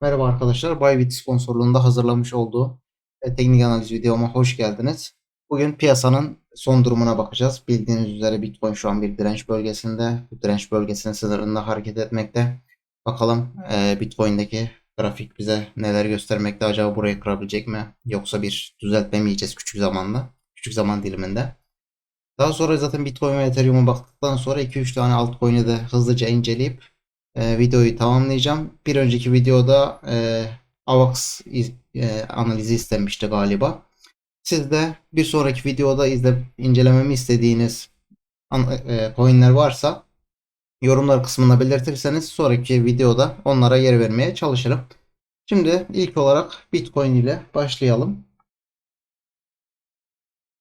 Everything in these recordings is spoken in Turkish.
Merhaba arkadaşlar, Bybit sponsorluğunda hazırlamış olduğu e, teknik analiz videoma hoş geldiniz. Bugün piyasanın son durumuna bakacağız. Bildiğiniz üzere Bitcoin şu an bir direnç bölgesinde. Bu direnç bölgesinin sınırında hareket etmekte. Bakalım e, Bitcoin'deki grafik bize neler göstermekte? Acaba burayı kırabilecek mi? Yoksa bir düzeltme mi yiyeceğiz küçük zamanda? Küçük zaman diliminde. Daha sonra zaten Bitcoin ve Ethereum'a baktıktan sonra 2-3 tane altcoin'i de hızlıca inceleyip e, videoyu tamamlayacağım. Bir önceki videoda e, AVAX iz- e, analizi istenmişti galiba. Siz de bir sonraki videoda izle, incelememi istediğiniz an- e, coinler varsa yorumlar kısmında belirtirseniz sonraki videoda onlara yer vermeye çalışırım. Şimdi ilk olarak Bitcoin ile başlayalım.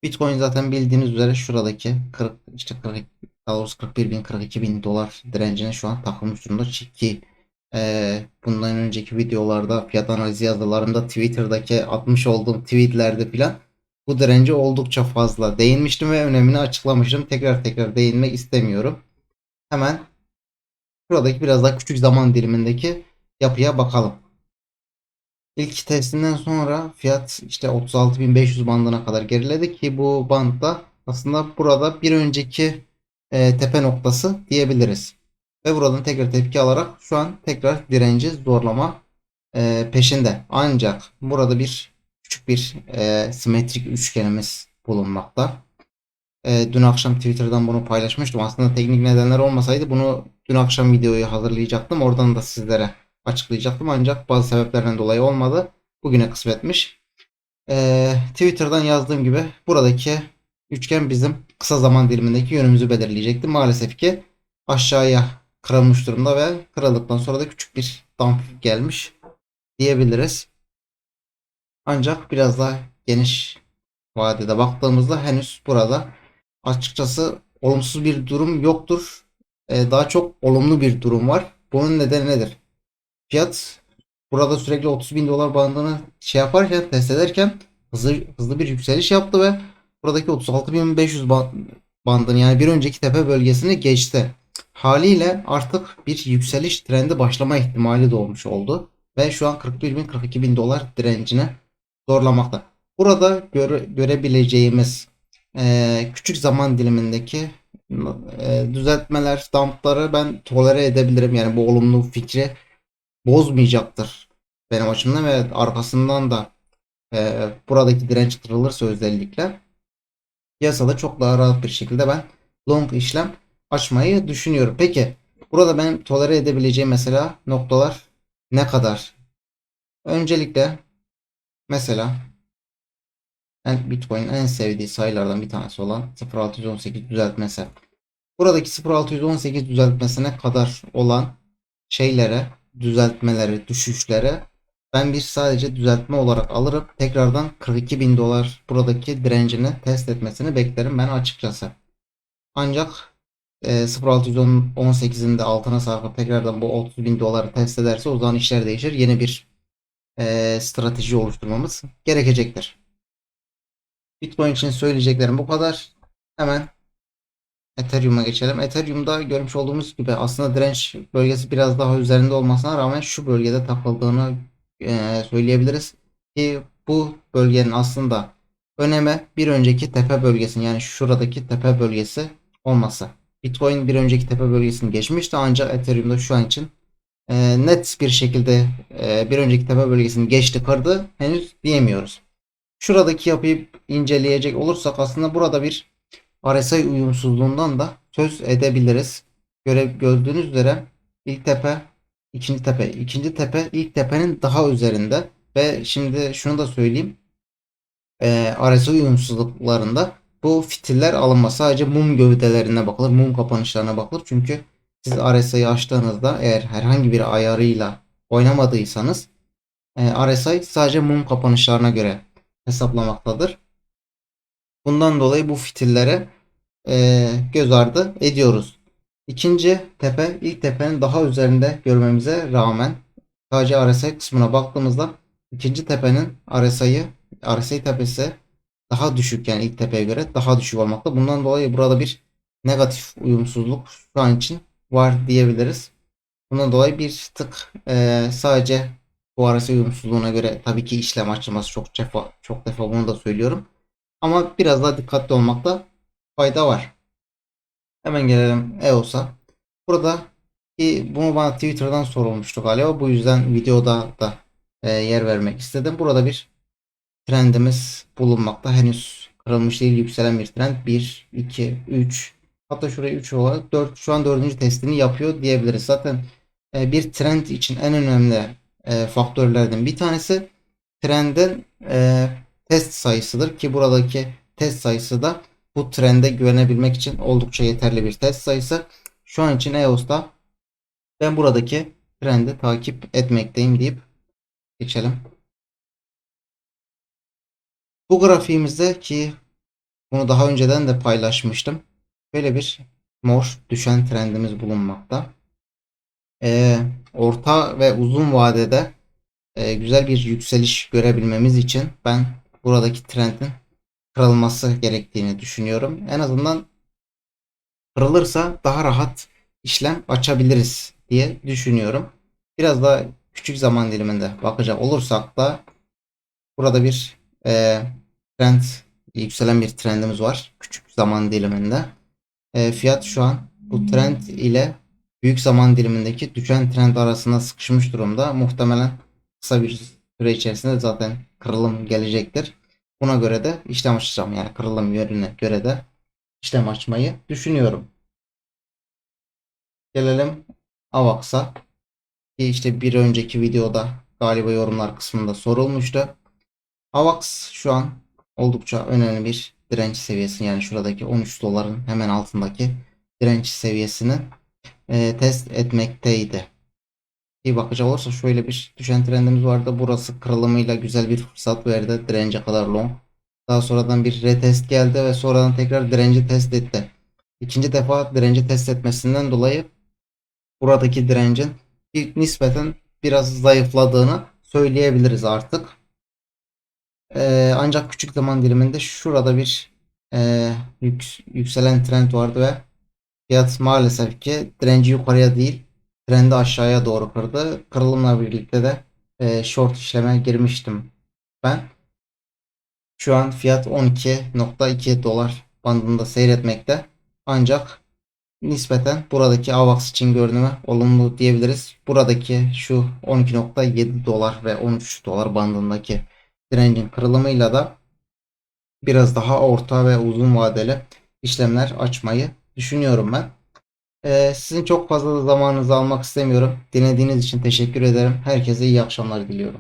Bitcoin zaten bildiğiniz üzere şuradaki 40 işte 40 daha doğrusu 41 bin 42 bin dolar direncine şu an takılmış durumda ki e, bundan önceki videolarda fiyat analizi yazılarımda Twitter'daki atmış olduğum tweetlerde filan bu dirence oldukça fazla değinmiştim ve önemini açıklamıştım. Tekrar tekrar değinmek istemiyorum. Hemen şuradaki biraz daha küçük zaman dilimindeki yapıya bakalım. İlk testinden sonra fiyat işte 36.500 bandına kadar geriledi ki bu bandda aslında burada bir önceki e, tepe noktası diyebiliriz. Ve buradan tekrar tepki alarak şu an tekrar direnci zorlama e, peşinde. Ancak burada bir küçük bir e, simetrik üçgenimiz bulunmakta. E, dün akşam Twitter'dan bunu paylaşmıştım. Aslında teknik nedenler olmasaydı bunu dün akşam videoyu hazırlayacaktım. Oradan da sizlere açıklayacaktım. Ancak bazı sebeplerden dolayı olmadı. Bugüne kısmetmiş. E, Twitter'dan yazdığım gibi buradaki üçgen bizim kısa zaman dilimindeki yönümüzü belirleyecekti. Maalesef ki aşağıya kırılmış durumda ve kırıldıktan sonra da küçük bir dump gelmiş diyebiliriz. Ancak biraz daha geniş vadede baktığımızda henüz burada açıkçası olumsuz bir durum yoktur. Ee, daha çok olumlu bir durum var. Bunun nedeni nedir? Fiyat burada sürekli 30 bin dolar bandını şey yaparken test ederken hızlı, hızlı bir yükseliş yaptı ve buradaki 36.500 ban- bandını yani bir önceki tepe bölgesini geçti. Haliyle artık bir yükseliş trendi başlama ihtimali doğmuş oldu. Ve şu an 41.000 42.000 dolar direncine zorlamakta. Burada göre- görebileceğimiz eee, küçük zaman dilimindeki eee, düzeltmeler, dumpları ben tolere edebilirim. Yani bu olumlu fikri bozmayacaktır benim açımdan ve arkasından da eee, buradaki direnç kırılırsa özellikle piyasada çok daha rahat bir şekilde ben long işlem açmayı düşünüyorum. Peki burada benim tolere edebileceğim mesela noktalar ne kadar? Öncelikle mesela en Bitcoin'in en sevdiği sayılardan bir tanesi olan 0.618 düzeltmesi. Buradaki 0.618 düzeltmesine kadar olan şeylere, düzeltmeleri, düşüşlere ben bir sadece düzeltme olarak alırım. Tekrardan 42 bin dolar buradaki direncini test etmesini beklerim ben açıkçası. Ancak e, 0.618'in de altına sarkıp tekrardan bu 30 bin doları test ederse o zaman işler değişir. Yeni bir e, strateji oluşturmamız gerekecektir. Bitcoin için söyleyeceklerim bu kadar. Hemen Ethereum'a geçelim. Ethereum'da görmüş olduğumuz gibi aslında direnç bölgesi biraz daha üzerinde olmasına rağmen şu bölgede takıldığını e, söyleyebiliriz. Ki bu bölgenin aslında öneme bir önceki tepe bölgesinin yani şuradaki tepe bölgesi olması. Bitcoin bir önceki tepe bölgesini geçmişti ancak Ethereum'da şu an için e, net bir şekilde e, bir önceki tepe bölgesini geçti kırdı henüz diyemiyoruz. Şuradaki yapıyı inceleyecek olursak aslında burada bir RSI uyumsuzluğundan da söz edebiliriz. Göre, gördüğünüz üzere ilk tepe, ikinci tepe, ikinci tepe ilk tepenin daha üzerinde ve şimdi şunu da söyleyeyim. E, RSI uyumsuzluklarında bu fitiller alınmaz. Sadece mum gövdelerine bakılır, mum kapanışlarına bakılır. Çünkü siz RSI'yi açtığınızda eğer herhangi bir ayarıyla oynamadıysanız e, RSI sadece mum kapanışlarına göre hesaplamaktadır. Bundan dolayı bu fitillere e, göz ardı ediyoruz. İkinci tepe ilk tepenin daha üzerinde görmemize rağmen sadece RSI kısmına baktığımızda ikinci tepenin RSI'yi RSI tepesi daha düşük yani ilk tepeye göre daha düşük olmakta. Bundan dolayı burada bir negatif uyumsuzluk şu an için var diyebiliriz. Bundan dolayı bir tık e, sadece bu arası uyumsuzluğuna göre tabii ki işlem açılması çok defa çok defa bunu da söylüyorum. Ama biraz daha dikkatli olmakta fayda var. Hemen gelelim EOS'a. Burada ki bunu bana Twitter'dan sorulmuştu galiba. Bu yüzden videoda da e, yer vermek istedim. Burada bir trendimiz bulunmakta. Henüz kırılmış değil yükselen bir trend. 1, 2, 3 hatta şuraya 3 olarak 4 şu an 4. testini yapıyor diyebiliriz. Zaten e, bir trend için en önemli e, faktörlerden bir tanesi trendin e, test sayısıdır ki buradaki test sayısı da bu trende güvenebilmek için oldukça yeterli bir test sayısı. Şu an için EOS'ta ben buradaki trendi takip etmekteyim deyip geçelim. Bu grafiğimizde ki bunu daha önceden de paylaşmıştım. Böyle bir mor düşen trendimiz bulunmakta. Ee, orta ve uzun vadede e, güzel bir yükseliş görebilmemiz için ben buradaki trendin kırılması gerektiğini düşünüyorum. En azından kırılırsa daha rahat işlem açabiliriz diye düşünüyorum. Biraz daha küçük zaman diliminde bakacak olursak da burada bir e, trend yükselen bir trendimiz var. Küçük zaman diliminde. E, fiyat şu an bu trend ile büyük zaman dilimindeki düşen trend arasında sıkışmış durumda. Muhtemelen kısa bir süre içerisinde zaten kırılım gelecektir. Buna göre de işlem açacağım. Yani kırılım yerine göre de işlem açmayı düşünüyorum. Gelelim AVAX'a. Ki işte bir önceki videoda galiba yorumlar kısmında sorulmuştu. AVAX şu an oldukça önemli bir direnç seviyesi. Yani şuradaki 13 doların hemen altındaki direnç seviyesini e, test etmekteydi. İyi bakacak olursa şöyle bir düşen trendimiz vardı. Burası kırılımıyla güzel bir fırsat verdi. Dirence kadar long. Daha sonradan bir retest geldi ve sonradan tekrar direnci test etti. İkinci defa direnci test etmesinden dolayı buradaki direncin bir nispeten biraz zayıfladığını söyleyebiliriz artık. Ee, ancak küçük zaman diliminde şurada bir e, yük, yükselen trend vardı ve fiyat maalesef ki direnci yukarıya değil trendi aşağıya doğru kırdı. Kırılımla birlikte de e, short işleme girmiştim ben. Şu an fiyat 12.2 dolar bandında seyretmekte. Ancak nispeten buradaki AVAX için görünümü olumlu diyebiliriz. Buradaki şu 12.7 dolar ve 13 dolar bandındaki direncin kırılımıyla da biraz daha orta ve uzun vadeli işlemler açmayı düşünüyorum ben. Ee, sizin çok fazla da zamanınızı almak istemiyorum. Dinlediğiniz için teşekkür ederim. Herkese iyi akşamlar diliyorum.